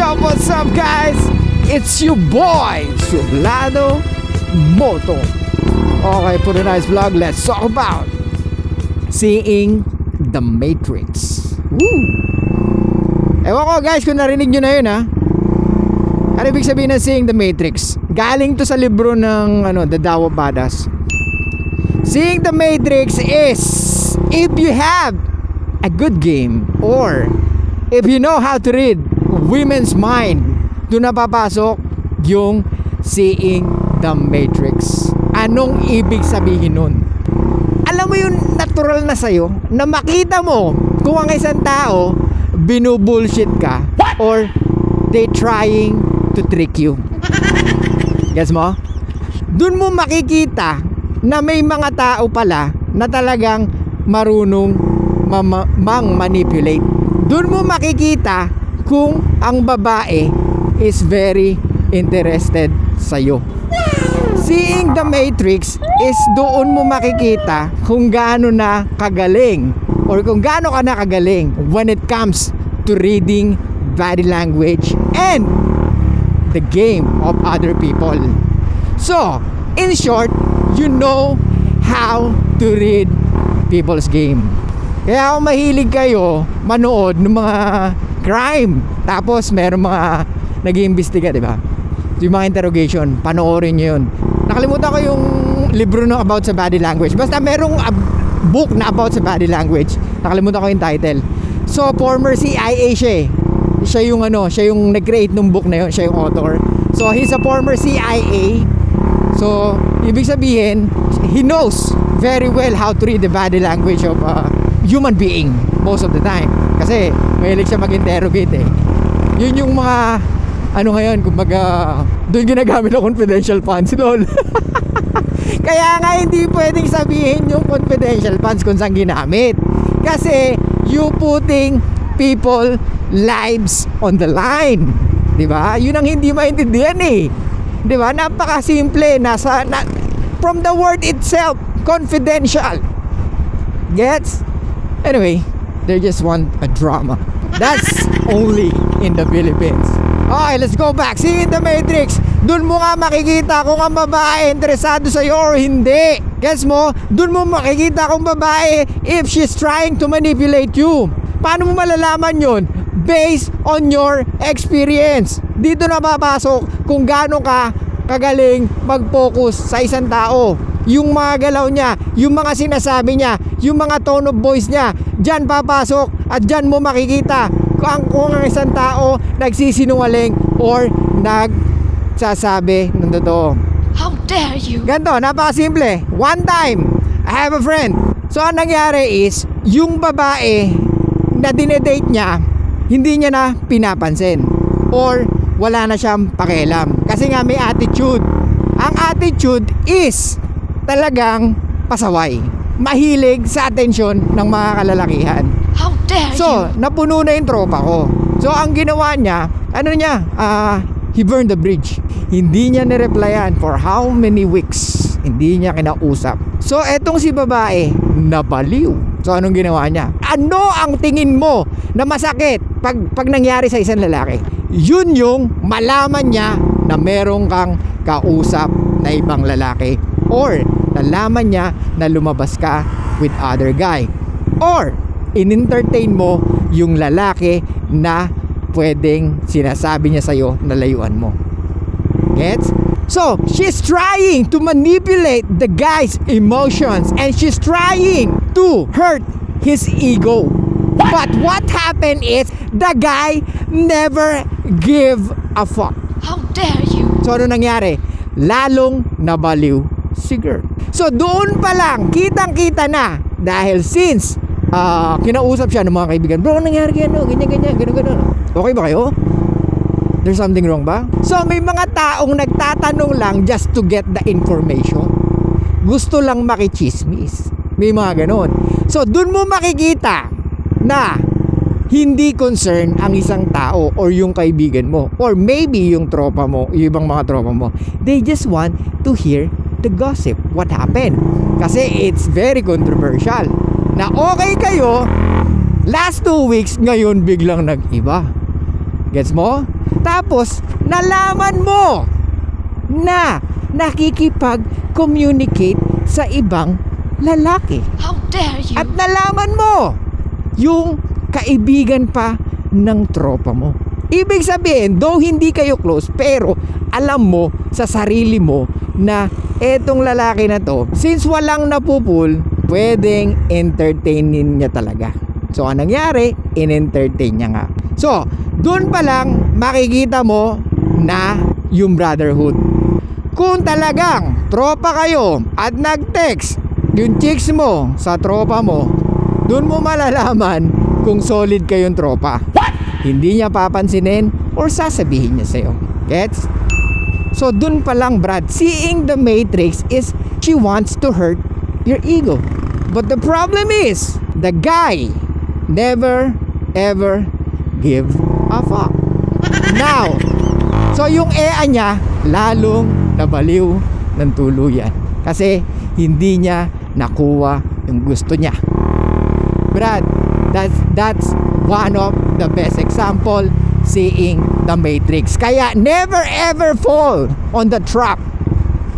up, what's up guys? It's your boy, Sublado Moto. Okay, for tonight's vlog, let's talk about seeing the Matrix. Woo! Ewan ko guys kung narinig nyo na yun ha. Ano ibig sabihin ng seeing the Matrix? Galing to sa libro ng ano, The of Badass. Seeing the Matrix is if you have a good game or if you know how to read women's mind, doon na papasok yung seeing the Matrix. Anong ibig sabihin nun? Alam mo yung natural na sa'yo na makita mo kung ang isang tao binubullshit ka or they trying to trick you. Gets mo? Doon mo makikita na may mga tao pala na talagang marunong mang manipulate. Doon mo makikita kung ang babae is very interested sa'yo. Seeing the Matrix is doon mo makikita kung gaano na kagaling or kung gaano ka na kagaling when it comes to reading body language and the game of other people. So, in short, you know how to read people's game. Kaya kung mahilig kayo manood ng mga crime, tapos meron mga nag-iimbestiga, di ba? Yung mga interrogation, panoorin nyo yun. Nakalimutan ko yung libro no about sa body language. Basta merong book na about sa body language. Nakalimutan ko yung title. So, former CIA siya eh. Siya yung ano, siya yung nag-create ng book na yun, siya yung author. So, he's a former CIA. So, ibig sabihin, he knows very well how to read the body language of a human being most of the time. Kasi, mahilig siya mag-interrogate eh. Yun yung mga, ano ngayon, kumbaga, doon ginagamit ng confidential funds, lol. Kaya nga hindi pwedeng sabihin yung confidential funds kung saan ginamit. Kasi, you putting people lives on the line. 'Di ba? Yun ang hindi maintindihan eh. 'Di ba? Napakasimple nasa na, from the word itself, confidential. Gets? Anyway, they just want a drama. That's only in the Philippines. Okay, let's go back. See in the Matrix. Doon mo nga makikita kung ang babae interesado sa iyo or hindi. Guess mo? Doon mo makikita kung babae if she's trying to manipulate you. Paano mo malalaman yun? Based on your experience. Dito na papasok kung gaano ka kagaling mag-focus sa isang tao. Yung mga galaw niya, yung mga sinasabi niya, yung mga tone of voice niya, dyan papasok at dyan mo makikita kung ang, kung ang isang tao nagsisinungaling or nagsasabi ng totoo. How dare you? Ganto, napakasimple. One time, I have a friend. So, ang nangyari is, yung babae na dinedate niya, hindi niya na pinapansin. Or, wala na siyang pakialam. Kasi nga may attitude. Ang attitude is talagang pasaway. Mahilig sa atensyon ng mga kalalakihan. How dare So, you? napuno na yung tropa ko. So, ang ginawa niya, ano niya, ah, he burned the bridge. Hindi niya nireplyan for how many weeks. Hindi niya kinausap. So, etong si babae, nabaliw. So, anong ginawa niya? Ano ang tingin mo na masakit pag, pag nangyari sa isang lalaki? Yun yung malaman niya na merong kang kausap na ibang lalaki. Or, nalaman niya na lumabas ka with other guy. Or, in-entertain mo yung lalaki na pwedeng sinasabi niya sa'yo na layuan mo. Gets? So, she's trying to manipulate the guy's emotions and she's trying to hurt his ego. But what happened is the guy never give a fuck. How dare you? So ano nangyari? Lalong nabaliw girl. So doon pa lang, kitang-kita na dahil since ah, kinausap siya ng mga kaibigan, bro, nangyari kaya no? Ganyan, ganyan, ganyan, ganyan. Okay ba kayo? There's something wrong ba? So may mga taong nagtatanong lang just to get the information. Gusto lang makichismis. May mga ganon. So doon mo makikita na hindi concern ang isang tao or yung kaibigan mo or maybe yung tropa mo, yung ibang mga tropa mo. They just want to hear the gossip. What happened? Kasi it's very controversial. Na okay kayo, last two weeks, ngayon biglang nag-iba. Gets mo? Tapos, nalaman mo na nakikipag-communicate sa ibang lalaki. How dare you? At nalaman mo yung kaibigan pa ng tropa mo. Ibig sabihin, though hindi kayo close, pero alam mo sa sarili mo na etong lalaki na to, since walang napupul, pwedeng entertainin niya talaga. So, anong nangyari? In-entertain niya nga. So, doon pa lang makikita mo na yung brotherhood. Kung talagang tropa kayo at nag-text yung chicks mo sa tropa mo, doon mo malalaman kung solid kayong tropa. Hindi niya papansinin or sasabihin niya sa'yo. Gets? So dun pa lang Brad, seeing the matrix is she wants to hurt your ego. But the problem is, the guy never ever give a fuck. Now, so yung EA niya lalong nabaliw ng tuluyan kasi hindi niya nakuha yung gusto niya. Brad, that's that's one of the best example seeing the matrix. Kaya never ever fall on the trap.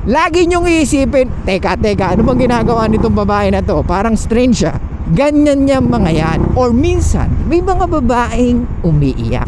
Lagi niyong iisipin, teka, teka, ano bang ginagawa nitong babae na to? Parang strange siya. Ganyan niya mga yan. Or minsan, may mga babaeng umiiyak.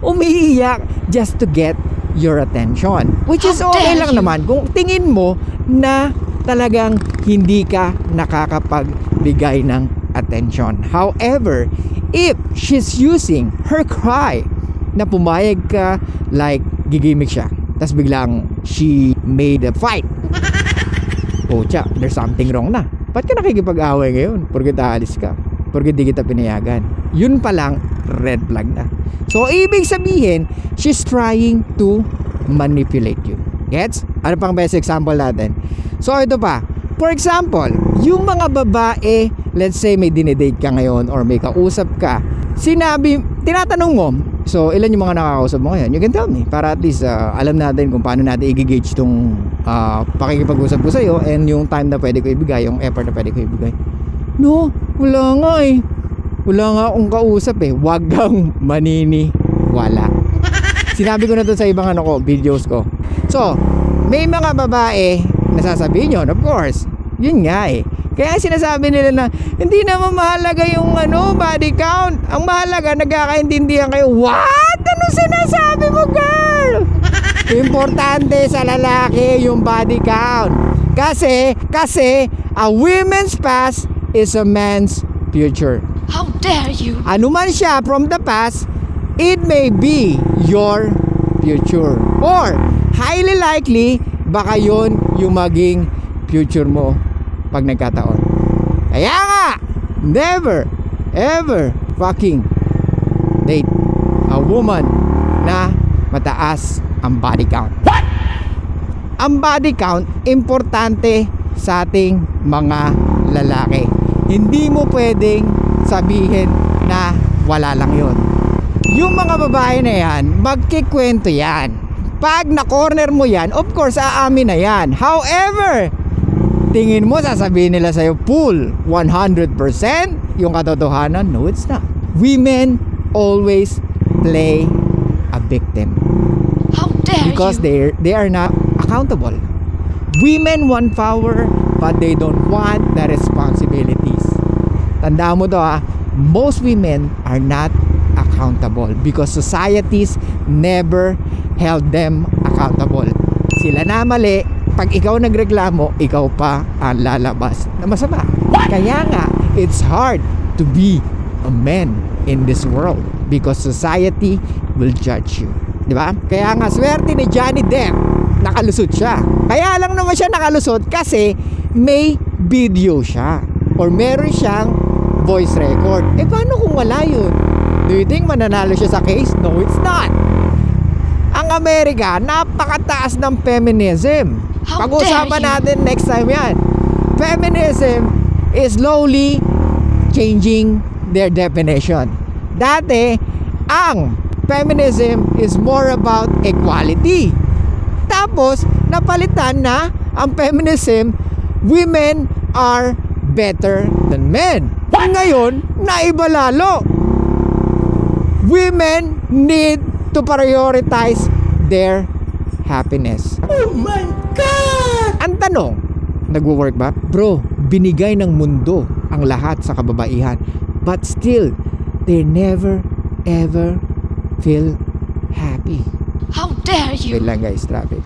Umiiyak just to get your attention. Which is How okay lang you. naman kung tingin mo na talagang hindi ka nakakapagbigay ng attention. However, if she's using her cry na pumayag ka like gigimik siya, tapos biglang she made a fight. Pucha, there's something wrong na. Ba't ka nakikipag-away ngayon? Porque aalis ka. Porque di kita pinayagan. Yun pa lang, red flag na. So, ibig sabihin, she's trying to manipulate you. Gets? Ano pang best example natin? So, ito pa. For example, yung mga babae, let's say may dinedate ka ngayon or may kausap ka, sinabi, tinatanong mo, so ilan yung mga nakakausap mo ngayon? You can tell me para at least uh, alam natin kung paano natin i-gauge tong uh, pakikipag-usap ko sa'yo and yung time na pwede ko ibigay, yung effort na pwede ko ibigay. No, wala nga eh. Wala nga akong kausap eh. Wag kang manini. Wala. Sinabi ko na to sa ibang ano ko, videos ko. So, may mga babae na sasabihin yun, of course. Yun nga eh. Kaya sinasabi nila na hindi naman mahalaga yung ano, body count. Ang mahalaga, nagkakaintindihan kayo. What? Ano sinasabi mo, girl? Importante sa lalaki yung body count. Kasi, kasi, a woman's past is a man's future How dare you? ano man siya from the past, it may be your future. Or, highly likely, baka yon yung maging future mo pag nagkataon. Kaya nga, never, ever fucking date a woman na mataas ang body count. Ang body count, importante sa ating mga lalaki. Hindi mo pwedeng sabihin na wala lang yon. Yung mga babae na yan, magkikwento yan. Pag na-corner mo yan, of course, aamin na yan. However, tingin mo sasabihin nila sa'yo full 100% yung katotohanan? No, it's not. Women always play a victim How dare because you? they they are not accountable. Women want power but they don't want the responsibilities. Tandaan mo to ha, most women are not accountable because societies never held them accountable. Sila na mali, pag ikaw nagreklamo, ikaw pa ang lalabas na masama. Kaya nga, it's hard to be a man in this world because society will judge you. Di ba? Kaya nga, swerte ni Johnny Depp, nakalusot siya. Kaya lang naman siya nakalusot kasi may video siya or meron siyang voice record. Eh paano kung wala yun? Do you think mananalo siya sa case? No, it's not. Ang Amerika, napakataas ng feminism. How Pag-usapan natin next time yan. Feminism is slowly changing their definition. Dati, ang feminism is more about equality. Tapos, napalitan na ang feminism, women are better than men. Ngayon, naiba lalo. Women need to prioritize their happiness. Oh my God! Ang tanong, nagwo-work ba? Bro, binigay ng mundo ang lahat sa kababaihan. But still, they never ever feel happy. How dare you? Wait lang guys, traffic.